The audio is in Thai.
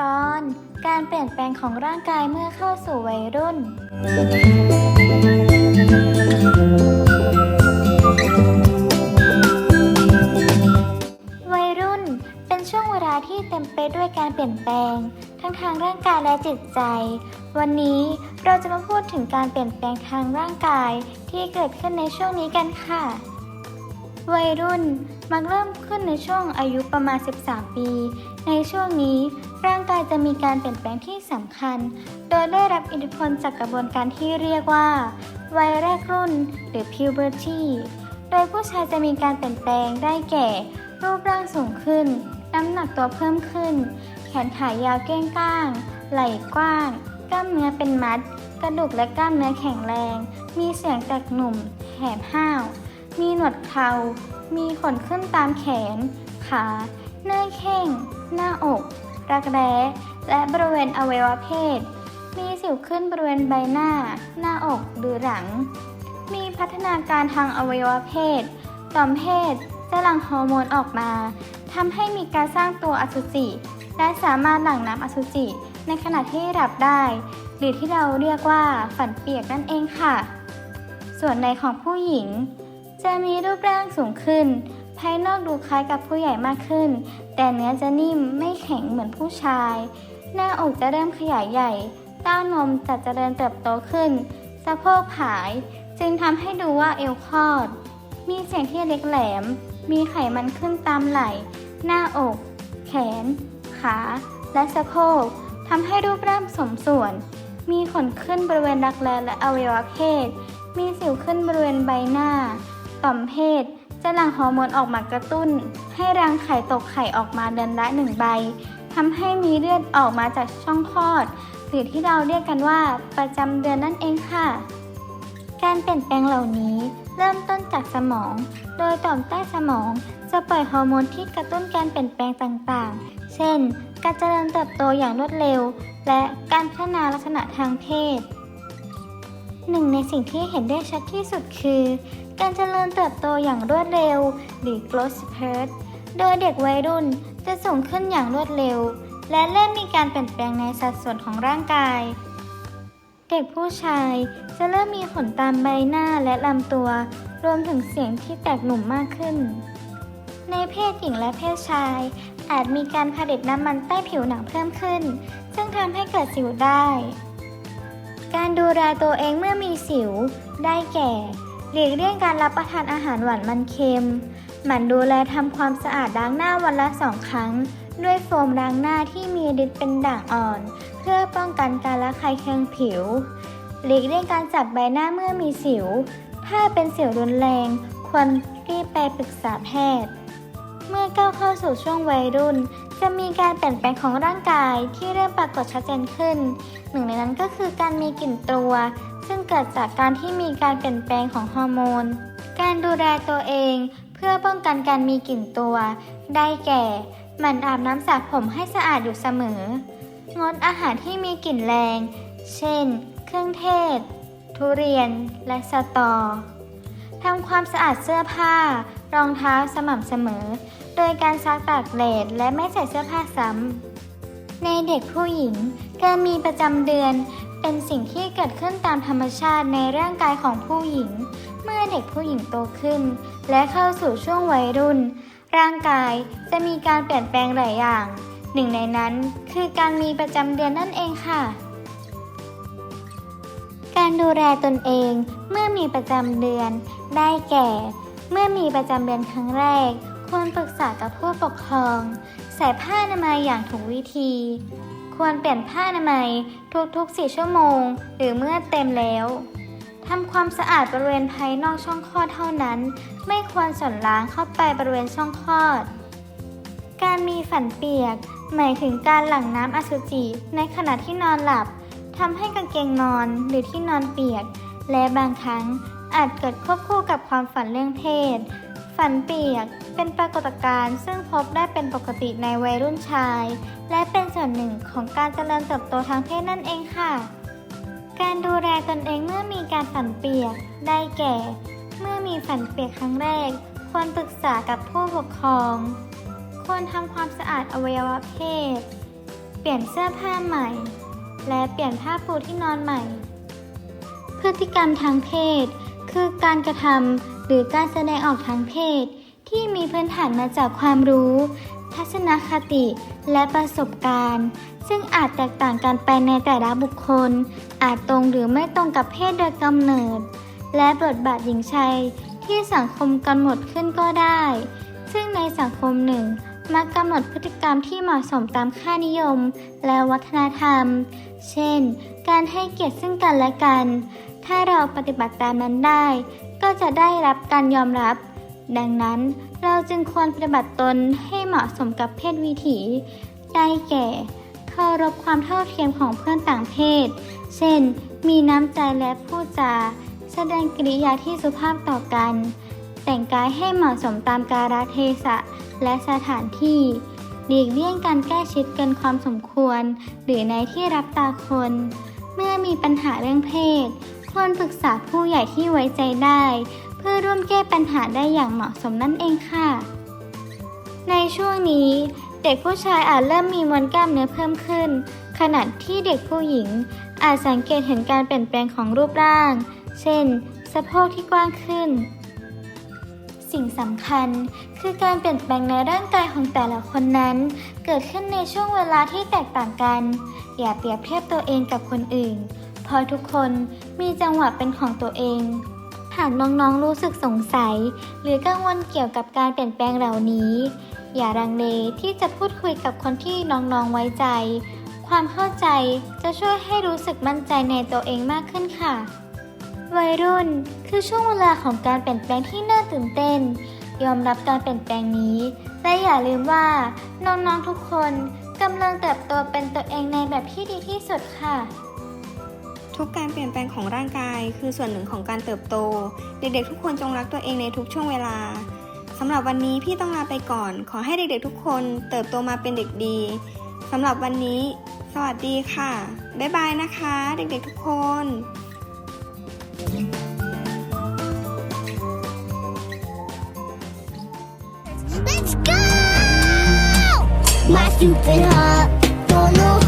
ตอนการเปลี่ยนแปลงของร่างกายเมื่อเข้าสู่วัยรุ่น วัยรุ่นเป็นช่วงเวลาที่เต็มไปด้วยการเปลี่ยนแปลง ทั้งทางร่างกายและจิตใจ วันนี้เราจะมาพูดถึงการเปลี่ยนแปลงทางร่างกายที่เกิดขึ้นในช่วงนี้กันค่ะวัยรุ่นมักเริ่มขึ้นในช่วงอายุประมาณ 13 ปี ในช่วงนี้ร่างกายจะมีการเปลี่ยนแปลงที่สำคัญ โดยได้รับอิทธิพลจากกระบวนการที่เรียกว่าวัยแรกรุ่นหรือ puberty โดยผู้ชายจะมีการเปลี่ยนแปลงได้แก่ รูปร่างสูงขึ้น น้ำหนักตัวเพิ่มขึ้น แขนขายาวเก้งก้าง ไหล่กว้าง กล้ามเนื้อเป็นมัด กระดูกและกล้ามเนื้อแข็งแรง มีเสียงแตกหนุ่มแถมห้าว มีหนวดเครามีขนขึ้นตามแขน ขา เนื้อเข่งหน้าอก รักแร้ และบริเวณอวัยวะเพศ มีสิวขึ้นบริเวณใบหน้า หน้าอกหรือหลัง มีพัฒนาการทางอวัยวะเพศ ต่อมเพศจะหลั่งฮอร์โมนออกมาทำให้มีการสร้างตัวอสุจิ และสามารถหลั่งน้ำอสุจิ ในขณะที่หลับได้ หรือที่เราเรียกว่าฝันเปียกนั่นเองค่ะ ส่วนในของผู้หญิง จะมีรูปร่างสูงขึ้น ภายนอกดูคล้ายกับผู้ใหญ่มากขึ้น แต่เนื้อจะนิ่มไม่แข็งเหมือนผู้ชาย หน้าอกจะเริ่มขยายใหญ่ เต้านมจะเจริญเติบโตขึ้น สะโพกผาย จึงทำให้ดูว่าเอวคลอด มีเสียงที่เล็กแหลม มีไขมันขึ้นตามไหล่ หน้าอก แขน ขา และสะโพกทำให้รูปร่างสมส่วน มีขนขึ้นบริเวณรักแร้และอวัยวะเพศ มีสิวขึ้นบริเวณใบหน้า ต่อมเพศ จะหลั่งฮอร์โมนออกมากระตุ้น ให้รังไข่ตกไข่ออกมาเดือนละหนึ่งใบทำให้มีเลือดออกมาจากช่องคลอด หรือที่เราเรียกกันว่าประจำเดือนนั่นเองค่ะ การเปลี่ยนแปลงเหล่านี้เริ่มต้นจากสมอง โดยต่อมใต้สมองจะปล่อยฮอร์โมนที่กระตุ้นการเปลี่ยนแปลงต่างๆ เช่น การเจริญเติบโตอย่างรวดเร็ว และการพัฒนาลักษณะทางเพศหนึ่งในสิ่งที่เห็นได้ชัดที่สุดคือ การเจริญเติบโตอย่างรวดเร็วหรือ growth spurt โดยเด็กวัยรุ่นจะสูงขึ้นอย่างรวดเร็ว และเริ่มมีการเปลี่ยนแปลงในสัดส่วนของร่างกาย เด็กผู้ชายจะเริ่มมีขนตามใบหน้าและลำตัว รวมถึงเสียงที่แตกหนุ่มมากขึ้น ในเพศหญิงและเพศชาย อาจมีการผลิตน้ำมันใต้ผิวหนังเพิ่มขึ้น ซึ่งทำให้เกิดสิวได้ การดูแลตัวเองเมื่อมีสิวได้แก่ หลีกเลี่ยงการรับประทานอาหารหวานมันเค็ม หมั่นดูแลทำความสะอาดล้างหน้าวันละสองครั้ง ด้วยโฟมล้างหน้าที่มีฤทธิ์เป็นด่างอ่อน เพื่อป้องกันการระคายเคืองผิว หลีกเลี่ยงการจับใบหน้าเมื่อมีสิว ถ้าเป็นสิวรุนแรง ควรรีบไปปรึกษาแพทย์ เมื่อก้าวเข้าสู่ช่วงวัยรุ่น จะมีการเปลี่ยนแปลงของร่างกายที่เริ่มปรากฏชัดเจนขึ้น หนึ่งในนั้นก็คือการมีกลิ่นตัว ซึ่งเกิดจากการที่มีการเปลี่ยนแปลงของฮอร์โมน การดูแลตัวเอง เพื่อป้องกันการมีกลิ่นตัว ได้แก่ หมั่นอาบน้ำสระผมให้สะอาดอยู่เสมอ งดอาหารที่มีกลิ่นแรง เช่น เครื่องเทศ ทุเรียน และสตอ ทำความสะอาดเสื้อผ้า รองเท้าสม่ำเสมอ โดยการซักตากเลดและไม่ใส่เสื้อผ้าซ้ำในเด็กผู้หญิงการมีประจำเดือน เป็นสิ่งที่เกิดขึ้นตามธรรมชาติในร่างกายของผู้หญิง เมื่อเด็กผู้หญิงโตขึ้น และเข้าสู่ช่วงวัยรุ่น ร่างกายจะมีการเปลี่ยนแปลงหลายอย่าง หนึ่งในนั้นคือการมีประจำเดือนนั่นเองค่ะ การดูแลตนเองเมื่อมีประจำเดือน ได้แก่ เมื่อมีประจำเดือนครั้งแรกควรปรึกษากับผู้ปกครอง ใส่ผ้าอนามัยอย่างถูกวิธี ควรเปลี่ยนผ้าอนามัยทุกๆ 4 ชั่วโมง หรือเมื่อเต็มแล้วทำความสะอาดบริเวณภายนอกช่องคลอดเท่านั้น ไม่ควรส่วนล้างเข้าไปบริเวณช่องคลอด การมีฝันเปียก หมายถึงการหลั่งน้ำอสุจิในขณะที่นอนหลับทำให้กางเกงนอนหรือที่นอนเปียก และบางครั้งอาจเกิดควบคู่กับความฝันเรื่องเพศ ฝันเปียก เป็นปรากฏการณ์ซึ่งพบได้เป็นปกติในวัยรุ่นชาย และเป็นส่วนหนึ่งของการเจริญเติบโตทางเพศนั่นเองค่ะ การดูแลตนเองเมื่อมีการฝันเปียก ได้แก่ เมื่อมีฝันเปียกครั้งแรก ควรปรึกษากับผู้ปกครอง ควรทำความสะอาดอวัยวะเพศ เปลี่ยนเสื้อผ้าใหม่ และเปลี่ยนผ้าปูที่นอนใหม่ พฤติกรรมทางเพศ คือการกระทำหรือการแสดงออกทางเพศ ที่มีพื้นฐานมาจากความรู้ ทัศนคติ และประสบการณ์ ซึ่งอาจแตกต่างกันไปในแต่ละบุคคล อาจตรงหรือไม่ตรงกับเพศโดยกำเนิด และบทบาทหญิงชายที่สังคมกำหนดขึ้นก็ได้ ซึ่งในสังคมหนึ่งมักกำหนดพฤติกรรมที่เหมาะสมตามค่านิยม และวัฒนธรรม เช่น การให้เกียรติซึ่งกันและกัน ถ้าเราปฏิบัติตามนั้นได้ ก็จะได้รับการยอมรับ ดังนั้นเราจึงควรปฏิบัติตนให้เหมาะสมกับเพศวิถี ได้แก่เคารพความเท่าเทียมของเพื่อนต่างเพศ เช่น มีน้ำใจและพูดจา แสดงกริยาที่สุภาพต่อกัน แต่งกายให้เหมาะสมตามกาลเทศะและสถานที่หลีกเลี่ยงการใกล้ชิดเกินความสมควร หรือในที่รับตาคน เมื่อมีปัญหาเรื่องเพศ ควรปรึกษาผู้ใหญ่ที่ไว้ใจได้ เพื่อร่วมแก้ปัญหาได้อย่างเหมาะสมนั่นเองค่ะ ในช่วงนี้ เด็กผู้ชายอาจเริ่มมีมวลกล้ามเนื้อเพิ่มขึ้น ขณะที่เด็กผู้หญิง อาจสังเกตเห็นการเปลี่ยนแปลงของรูปร่าง เช่น สะโพกที่กว้างขึ้น สิ่งสำคัญคือการเปลี่ยนแปลงในร่างกายของแต่ละคนนั้น เกิดขึ้นในช่วงเวลาที่แตกต่างกัน อย่าเปรียบเทียบตัวเองกับคนอื่นเพราะทุกคนมีจังหวะเป็นของตัวเอง หากน้องๆรู้สึกสงสัย หรือกังวลเกี่ยวกับการเปลี่ยนแปลงเหล่านี้ อย่ารังเลที่จะพูดคุยกับคนที่น้องๆไว้ใจ ความเข้าใจจะช่วยให้รู้สึกมั่นใจในตัวเองมากขึ้นค่ะ วัยรุ่นคือช่วงเวลาของการเปลี่ยนแปลงที่น่าตื่นเต้น ยอมรับการเปลี่ยนแปลงนี้ และอย่าลืมว่าน้องๆทุกคนกำลังเติบโตเป็นตัวเองในแบบที่ดีที่สุดค่ะ ทุกการเปลี่ยนแปลงของร่างกาย คือส่วนหนึ่งของการเติบโต เด็กๆ ทุกคนจงรักตัวเองในทุกช่วงเวลาสำหรับวันนี้พี่ต้องลาไปก่อน ขอให้เด็กๆ ทุกคนเติบโตมาเป็นเด็กดีสำหรับวันนี้ สวัสดีค่ะ บ๊ายบายนะคะ เด็กๆ ทุกคน Let's go! My stupid heart don't know